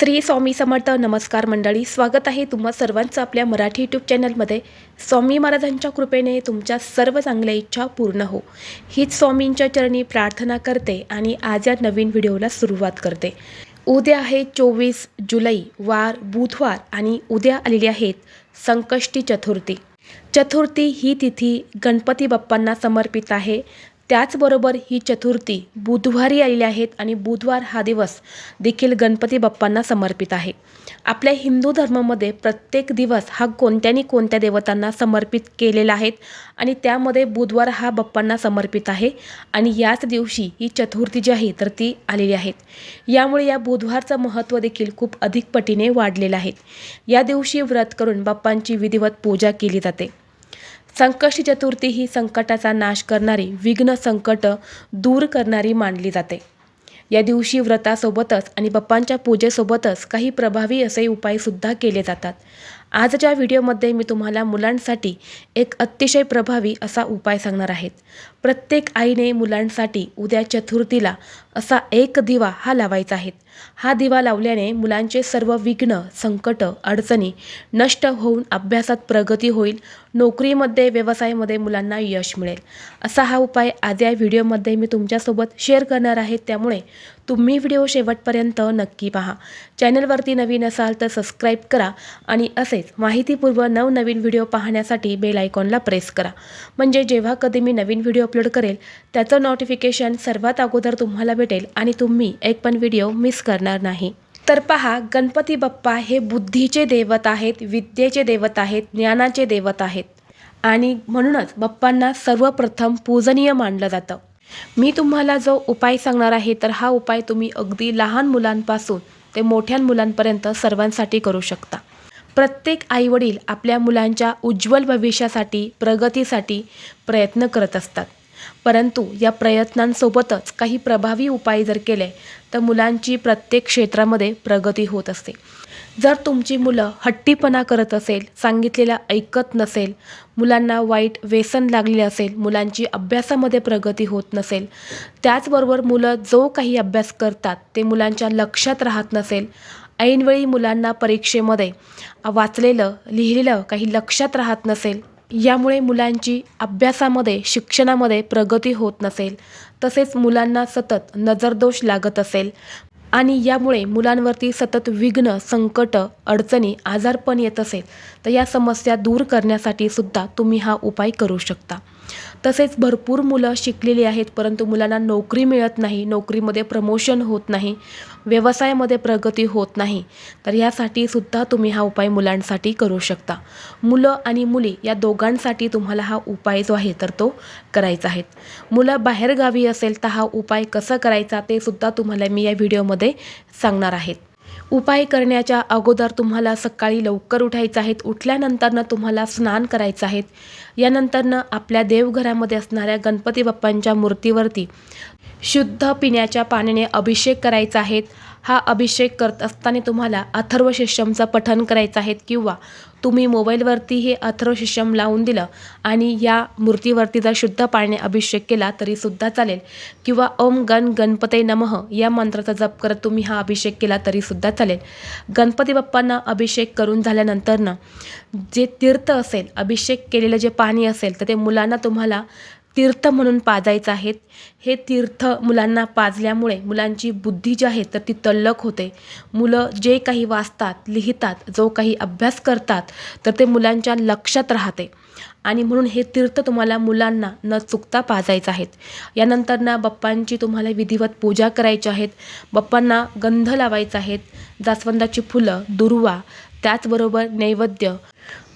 श्री स्वामी समर्थ नमस्कार मंडळी स्वागत आहे तुम्हा सर्वांचं आपल्या मराठी यूट्यूब चॅनलमध्ये. स्वामी महाराजांच्या कृपेने तुमच्या सर्व चांगल्या इच्छा पूर्ण हो. हीच स्वामींच्या चरणी प्रार्थना करते आणि आज या नवीन व्हिडिओला सुरुवात करते. उद्या आहे चोवीस जुलै वार बुधवार आणि उद्या आलेली आहेत संकष्टी चतुर्थी. चतुर्थी ही तिथी गणपती बाप्पांना समर्पित आहे. त्याचबरोबर ही चतुर्थी बुधवारी आलेली आहेत आणि बुधवार हा दिवस देखील गणपती बाप्पांना समर्पित आहे. आपल्या हिंदू धर्मामध्ये प्रत्येक दिवस हा कोणत्यानी कोणत्या देवतांना समर्पित केलेला आहे आणि त्यामध्ये बुधवार हा बाप्पांना समर्पित आहे आणि याच दिवशी ही चतुर्थी जी आहे तर ती आलेली आहेत यामुळे या बुधवारचं महत्त्व देखील खूप अधिक पटीने वाढलेलं आहे. या दिवशी व्रत करून बाप्पांची विधिवत पूजा केली जाते. संकष्टी चतुर्थी ही संकटाचा नाश करणारी विघ्न संकट दूर करणारी मानली जाते. या दिवशी व्रतासोबतच आणि बाप्पांच्या पूजेसोबतच काही प्रभावी असे उपायसुद्धा केले जातात. आजच्या व्हिडिओमध्ये मी तुम्हाला मुलांसाठी एक अतिशय प्रभावी असा उपाय सांगणार आहेत प्रत्येक आईने मुलांसाठी उद्या चतुर्थीला असा एक दिवा हा लावायचा आहे. हा दिवा लावल्याने मुलांचे सर्व विघ्न संकट अडचणी नष्ट होऊन अभ्यासात प्रगती होईल नोकरीमध्ये व्यवसायामध्ये मुलांना यश मिळेल. असा हा उपाय आज या व्हिडिओमध्ये मी तुमच्यासोबत शेअर करणार आहे. त्यामुळे तुम्ही व्हिडिओ शेवटपर्यंत नक्की पहा. चॅनलवरती नवीन असाल तर सबस्क्राईब करा आणि असेच माहितीपूर्व नवनवीन व्हिडिओ पाहण्यासाठी बेल आयकॉनला प्रेस करा. म्हणजे जेव्हा कधी मी नवीन व्हिडिओ अपलोड करेल त्याचं नोटिफिकेशन सर्वात अगोदर तुम्हाला भेटेल आणि तुम्ही एक पण व्हिडिओ मिस करणार नाही. तर पहा गणपती बाप्पा हे बुद्धीचे देवत आहेत विद्येचे देवत आहेत ज्ञानाचे देवत आहेत. आणि म्हणूनच बाप्पांना सर्वप्रथम पूजनीय मानलं जातं. मी तुम्हाला जो उपाय सांगणार आहे तर हा उपाय तुम्ही अगदी लहान मुलांपासून ते मोठ्या मुलांपर्यंत सर्वांसाठी करू शकता. प्रत्येक आईवडील आपल्या मुलांच्या उज्ज्वल भविष्यासाठी प्रगतीसाठी प्रयत्न करत असतात. परंतु या प्रयत्नांसोबतच काही प्रभावी उपाय जर केले तर मुलांची प्रत्येक क्षेत्रामध्ये प्रगती होत असते. जर तुमची मुलं हट्टीपणा करत असेल सांगितलेलं ऐकत नसेल मुलांना वाईट व्यसन लागले असेल मुलांची अभ्यासामध्ये प्रगती होत नसेल त्याचबरोबर मुलं जो काही अभ्यास करतात ते मुलांच्या लक्षात राहत नसेल. ऐनवेळी मुलांना परीक्षेमध्ये वाचलेलं लिहिलेलं काही लक्षात राहत नसेल यामुळे मुलांची अभ्यासामध्ये शिक्षणामध्ये प्रगती होत नसेल. तसेच मुलांना सतत नजरदोष लागत असेल. आणि यामुळे मुलांवरती सतत विघ्न संकट अडचणी आजारपण येत असेल. तर या समस्या दूर करण्यासाठी सुद्धा तुम्ही हा उपाय करू शकता. तसेच भरपूर मुलं शिकलेली आहेत परंतु मुलांना नोकरी मिळत नाही नोकरीमध्ये प्रमोशन होत नाही व्यवसायामध्ये प्रगती होत नाही. तर यासाठी सुद्धा तुम्ही हा उपाय मुलांसाठी करू शकता. मुलं आणि मुली या दोघांसाठी तुम्हाला हा उपाय जो आहे तर तो करायचा आहे. मुलं बाहेरगावी असेल तर हा उपाय कसा करायचा ते सुद्धा तुम्हाला मी या व्हिडिओमध्ये सांगणार आहेत. उपाय करण्याच्या अगोदर तुम्हाला सकाळी लवकर उठायचं आहेत उठल्यानंतरनं तुम्हाला स्नान करायचं आहेत. यानंतरनं आपल्या देवघरामध्ये असणाऱ्या गणपती बाप्पांच्या मूर्तीवरती शुद्ध पिण्याच्या पाण्याने अभिषेक करायचा आहेत हा अभिषेक करत असताना तुम्हाला अथर्व शिष्यमचं पठन करायचं आहे किंवा तुम्ही मोबाईलवरती हे अथर्व शिष्यम लावून दिलं आणि या मूर्तीवरती जर शुद्ध पाण्याने अभिषेक केला तरीसुद्धा चालेल. किंवा ओम गण गणपते नमः या मंत्राचा जप करत तुम्ही हा अभिषेक केला तरीसुद्धा चालेल. गणपती बाप्पांना अभिषेक करून झाल्यानंतरनं जे तीर्थ असेल अभिषेक केलेलं जे पाणी असेल तर ते मुलांना तुम्हाला तीर्थ म्हणून पाजायचं आहेत हे तीर्थ मुलांना पाजल्यामुळे मुलांची बुद्धी जी आहे तर ती तल्लक होते. मुलं जे काही वाचतात लिहितात जो काही अभ्यास करतात तर ते मुलांच्या लक्षात राहते. आणि म्हणून हे तीर्थ तुम्हाला मुलांना न चुकता पाजायचं आहेत. यानंतर ना बाप्पांची तुम्हाला विधिवत पूजा करायची आहेत. बाप्पांना गंध लावायचा आहेत. जास्वंदाची फुलं दुर्वा त्याचबरोबर नैवेद्य.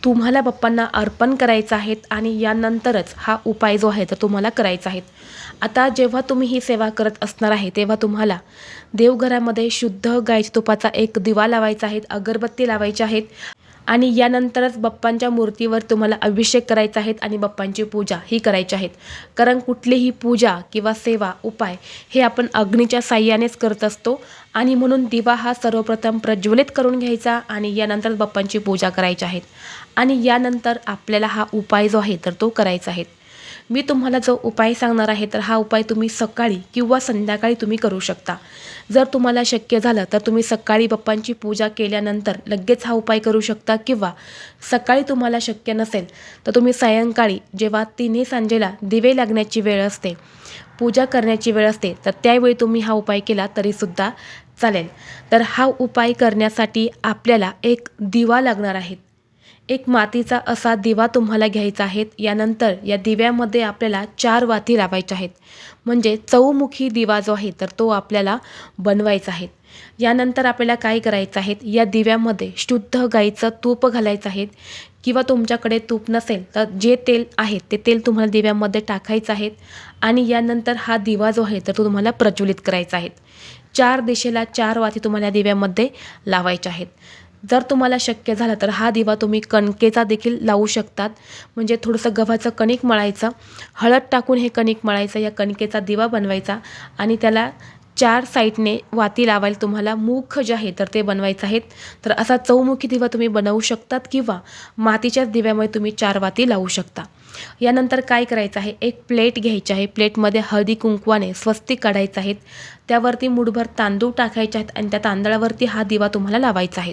तुम्हाला बाप्पांना अर्पण करायचं आहेत आणि यानंतरच हा उपाय जो आहे तो तुम्हाला करायचा आहे. आता जेव्हा तुम्ही ही सेवा करत असणार आहे तेव्हा तुम्हाला देवघरामध्ये शुद्ध गायच्या तुपाचा एक दिवा लावायचा आहे अगरबत्ती लावायची आहेत आणि यानंतरच बाप्पांच्या मूर्तीवर तुम्हाला अभिषेक करायचा आहेत आणि बाप्पांची पूजा ही करायची आहेत कारण कुठलीही पूजा किंवा सेवा उपाय हे आपण अग्नीच्या साह्यानेच करत असतो आणि म्हणून दिवा हा सर्वप्रथम प्रज्वलित करून घ्यायचा आणि यानंतर बाप्पांची पूजा करायची आहेत आणि यानंतर आपल्याला हा उपाय जो आहे तर तो करायचा आहे. मी तुम्हाला जो उपाय सांगणार आहे तर हा उपाय तुम्ही सकाळी किंवा संध्याकाळी तुम्ही करू शकता. जर तुम्हाला शक्य झालं तर तुम्ही सकाळी बाप्पांची पूजा केल्यानंतर लगेच हा उपाय करू शकता किंवा सकाळी तुम्हाला शक्य नसेल तर तुम्ही सायंकाळी जेव्हा तिन्ही सांजेला दिवे लागण्याची वेळ असते पूजा करण्याची वेळ असते तर त्यावेळी तुम्ही हा उपाय केला तरीसुद्धा चालेल. तर हा उपाय करण्यासाठी आपल्याला एक दिवा लागणार आहे. एक मातीचा असा दिवा तुम्हाला घ्यायचा आहे. यानंतर या दिव्यामध्ये आपल्याला चार वाती लावायच्या आहेत. म्हणजे चौमुखी दिवा जो आहे तर तो आपल्याला बनवायचा आहे. यानंतर आपल्याला काय करायचं आहे? या दिव्यामध्ये शुद्ध गाईचं तूप घालायचं आहे. किंवा तुमच्याकडे तूप नसेल तर जे तेल आहे ते तेल तुम्हाला दिव्यामध्ये टाकायचं आहे. आणि यानंतर हा दिवा जो आहे तर तो तुम्हाला प्रज्वलित करायचा आहे. चार दिशेला चार वाती तुम्हाला या दिव्यामध्ये लावायच्या आहेत. जर तुम्हाला शक्य झालं तर हा दिवा तुम्ही कणकेचा देखील लावू शकतात. म्हणजे थोडंसं गव्हाचं कणिक मळायचं हळद टाकून हे कणिक मळायचं या कणकेचा दिवा बनवायचा आणि त्याला चार साईडने वाती लावायला तुम्हाला मुख जे आहे तर ते बनवायचं आहेत. तर असा चौमुखी दिवा तुम्ही बनवू शकतात किंवा मातीच्याच दिव्यामुळे तुम्ही चार वाती लावू शकता. यानंतर काय करायचं आहे? एक प्लेट घ्यायची आहे. प्लेटमध्ये हळदी कुंकवाने स्वस्तिक काढायचं आहेत. त्यावरती मुठभर तांदूळ टाकायचे आहेत आणि त्या तांदळावरती हा दिवा तुम्हाला लावायचा आहे.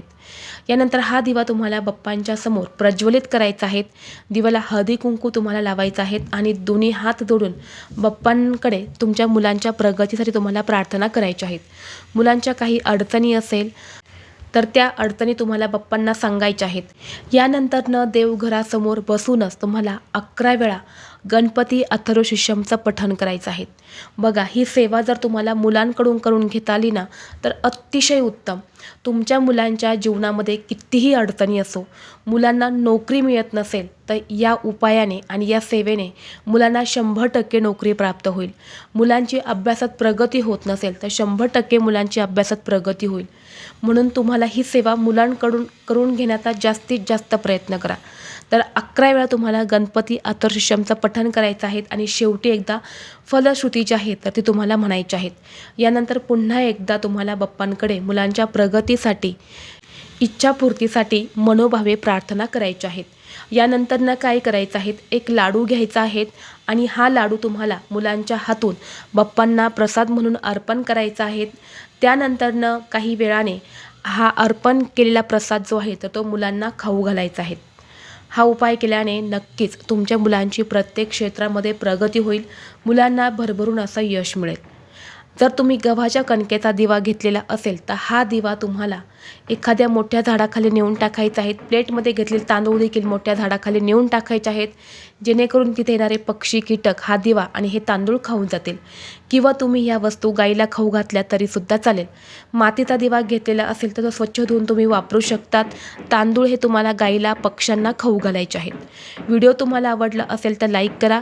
यानंतर हा दिवा तुम्हाला बप्पांच्या समोर प्रज्वलित करायचा आहे. दिवाला हळदी कुंकू तुम्हाला लावायचा आहे आणि दोन्ही हात जोडून बप्पांकडे तुमच्या मुलांच्या प्रगतीसाठी तुम्हाला प्रार्थना करायच्या आहेत मुलांच्या काही अडचणी असेल तर त्या अडचणी तुम्हाला बाप्पांना सांगायच्या आहेत. यानंतरनं देवघरासमोर बसूनच तुम्हाला अकरा वेळा गणपती अथर्व शिष्यमचं पठण करायचं आहे. बघा ही सेवा जर तुम्हाला मुलांकडून करून घेता आली ना तर अतिशय उत्तम. तुमच्या मुलांच्या जीवनामध्ये कितीही अडचणी असो मुलांना नोकरी मिळत नसेल तर या उपायाने आणि या सेवेने मुलांना शंभर टक्के नोकरी प्राप्त होईल. मुलांची अभ्यासात प्रगती होत नसेल तर शंभर टक्के मुलांची अभ्यासात प्रगती होईल. म्हणून तुम्हाला ही सेवा मुलांकडून करून घेण्याचा जास्तीत जास्त प्रयत्न करा. तर अकरा वेळा तुम्हाला गणपती अथर्शिषमचं पठण करायचं आहेत आणि शेवटी एकदा फलश्रुती ज्या आहेत तर ती तुम्हाला म्हणायच्या आहेत. यानंतर पुन्हा एकदा तुम्हाला बाप्पांकडे मुलांच्या प्रगतीसाठी इच्छापूर्तीसाठी मनोभावे प्रार्थना करायच्या आहेत. यानंतरनं काय करायचं आहेत? एक लाडू घ्यायचा आहेत आणि हा लाडू तुम्हाला मुलांच्या हातून बाप्पांना प्रसाद म्हणून अर्पण करायचा आहेत त्यानंतरनं काही वेळाने हा अर्पण केलेला प्रसाद जो आहे तर तो मुलांना खाऊ घालायचा आहे. हा उपाय केल्याने नक्कीच तुमच्या मुलांची प्रत्येक क्षेत्रामध्ये प्रगती होईल. मुलांना भरभरून असं यश मिळेल. जर तुम्ही गव्हाच्या कणकेचा दिवा घेतलेला असेल तर हा दिवा तुम्हाला एखाद्या मोठ्या झाडाखाली नेऊन टाकायचा आहे. प्लेटमध्ये घेतलेले तांदूळ देखील मोठ्या झाडाखाली नेऊन टाकायचे आहेत. जेणेकरून तिथे येणारे पक्षी कीटक हा दिवा आणि हे तांदूळ खाऊन जातील. किंवा तुम्ही ह्या वस्तू गाईला खाऊ घातल्या तरीसुद्धा चालेल. मातीचा दिवा घेतलेला असेल तर तो स्वच्छ धुवून तुम्ही वापरू शकतात. तांदूळ हे तुम्हाला गाईला पक्ष्यांना खाऊ घालायचे आहेत. व्हिडिओ तुम्हाला आवडला असेल तर लाईक करा.